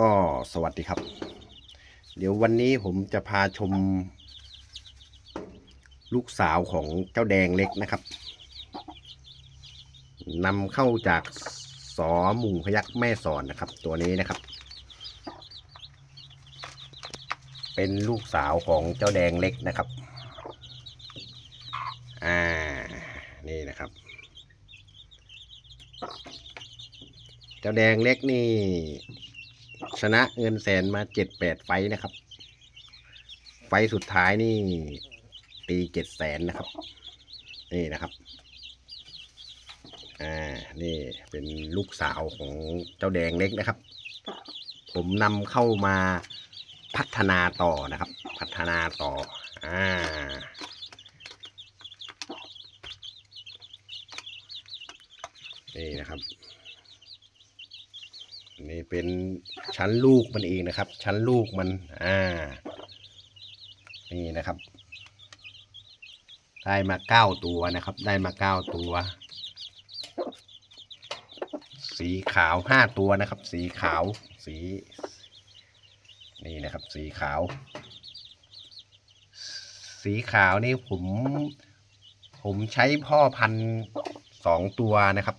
ก็สวัสดีครับ เดี๋ยววันนี้ผมจะพาชม ลูกสาวของเจ้าแดงเล็กนะครับนำเข้าจากสอหมู่พยักแม่สอนนะครับ ตัวนี้นะครับ เป็นลูกสาวของเจ้าแดงเล็กนะครับ อ่า นี่นะครับ เจ้าแดงเล็กนี่ ชนะเงินแสนมาเจ็ดแปดไฟนะครับ ไฟสุดท้ายนี่ตีเจ็ดแสนนะครับ นี่นะครับ อ่า นี่เป็นลูกสาวของเจ้าแดงเล็กนะครับ ผมนำเข้ามาพัฒนาต่อนะครับ พัฒนาต่อ อ่านี่นะครับ นี่เป็นชั้นลูกมันเองนะครับ ชั้นลูกมัน อ่า นี่นะครับ ได้มาเก้าตัวนะครับ ได้มาเก้าตัว สีขาวห้าตัวนะครับ สีขาว สี นี่นะครับ สีขาว สีขาวนี่ผม ผมใช้พ่อพันธุ์สองตัวนะครับ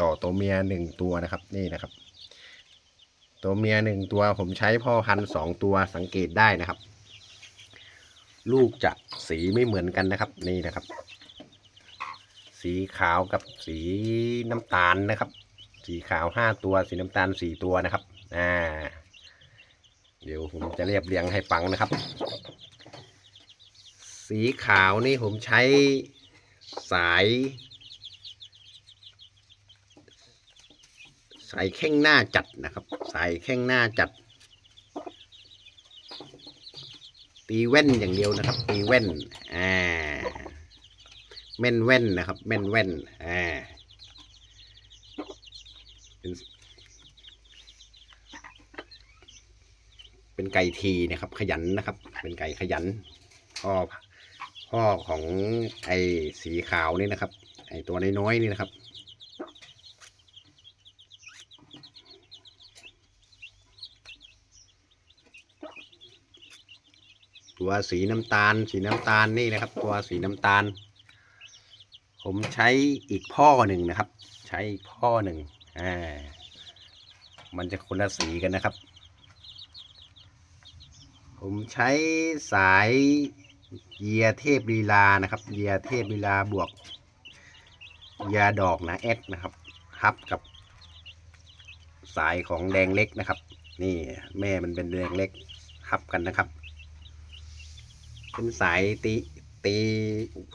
ต่อตัวเมียหนึ่งตัวนะครับ นี่นะครับ ตัวเมียหนึ่งตัวผมใช้พ่อพันธุ์สองตัวสังเกตได้นะครับ ลูกจะสีไม่เหมือนกันนะครับนี่นะครับ สีขาวกับสีน้ำตาลนะครับ สีขาวห้าตัว สีน้ำตาลสี่ตัวนะครับอ่าเดี๋ยวผมจะเรียบเรียงให้ฟังนะครับ สีขาวนี่ผมใช้สาย สายแข้งหน้าจัดนะครับ สายแข้งหน้าจัด ตีแว่นอย่างเดียวนะครับ ตีแว่นอ่าแม่นแว่นนะครับ แม่นแว่นอ่าเป็นเป็นไก่ทีนะครับ ขยันนะครับ เป็นไก่ขยันพ่อพ่อของไอ้สีขาวนี่นะครับ ไอ้ตัวน้อยๆนี่นะครับ ตัวสีน้ำตาล สีน้ำตาลนี่นะครับ ตัวสีน้ำตาล ผมใช้อีกพ่อหนึ่งนะครับ ใช้อีกพ่อหนึ่งอ่ามันจะคนละสีกันนะครับ ผมใช้สายเยียเทพลีลานะครับเยียเทพลีลาบวกยาดอกนะเอสนะครับฮับกับสายของแดงเล็กนะครับ นี่แม่มันเป็นแดงเล็กฮับกันนะครับ เป็นสายตีตี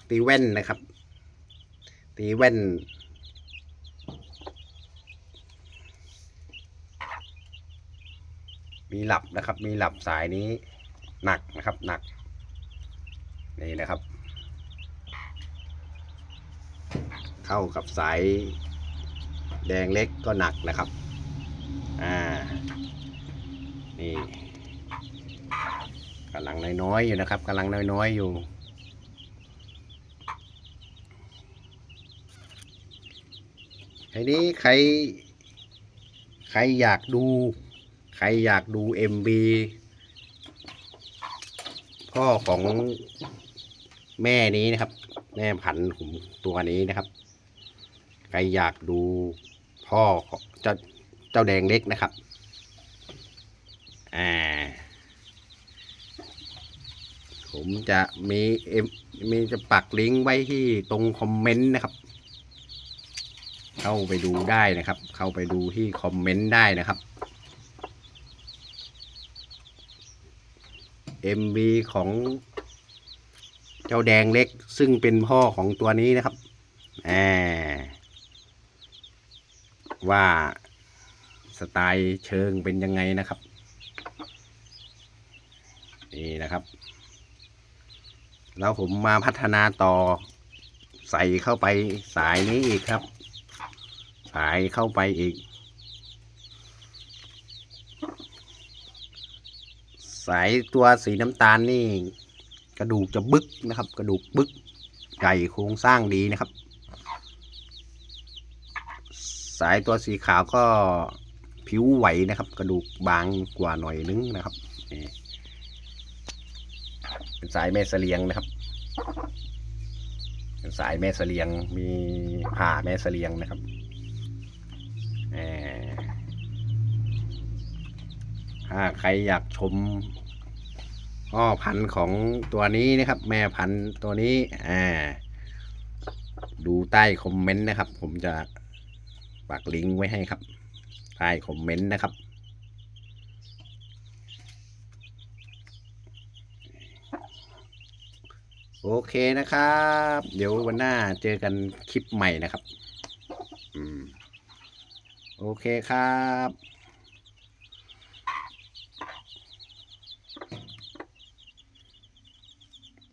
ตีแว่นนะครับ ตีแว่น มีหลับนะครับ มีหลับสายนี้หนักนะครับหนัก นี่นะครับ เข้ากับสายแดงเล็กก็หนักนะครับ อ่า นี่ กำลังน้อยๆอยู่นะครับกำลังน้อยๆอยู่ ทีนี้ใคร ใครอยากดู ใครอยากดู MB พ่อของแม่นี้นะครับ แม่พันธุ์ผมตัวนี้นะครับ ใครอยากดูพ่อของเจ้าเจ้าแดงเล็กนะครับ อ่า ผมจะมีเอ็มมีจะปักลิงก์ไว้ที่ตรงคอมเมนต์นะครับ เข้าไปดูได้นะครับ เข้าไปดูที่คอมเมนต์ได้นะครับ MV ของเจ้าแดงเล็กซึ่งเป็นพ่อของตัวนี้นะครับแอว่าสไตล์เชิงเป็นยังไงนะครับ นี่นะครับ แล้วผมมาพัฒนาต่อ ใส่เข้าไปสายนี้อีกครับ สายเข้าไปอีก สายตัวสีน้ำตาลนี่ กระดูกจะบึกนะครับ กระดูกบึกใหญ่โครงสร้างดีนะครับ สายตัวสีขาวก็ผิวไหวนะครับ กระดูกบางกว่าหน่อยนึงนะครับนี่ สายแม่เสลียงนะครับเป็นสายแม่เสลียงมีผ่าแม่เสลียงนะครับถ้าใครอยากชมพ่อพันธุ์ของตัวนี้นะครับ แม่พันธุ์ตัวนี้อ่าดูใต้คอมเมนต์นะครับ ผมจะปักลิงก์ไว้ให้ครับ ใต้คอมเมนต์นะครับ โอเคนะครับ เดี๋ยววันหน้าเจอกันคลิปใหม่นะครับ อืม โอเคครับ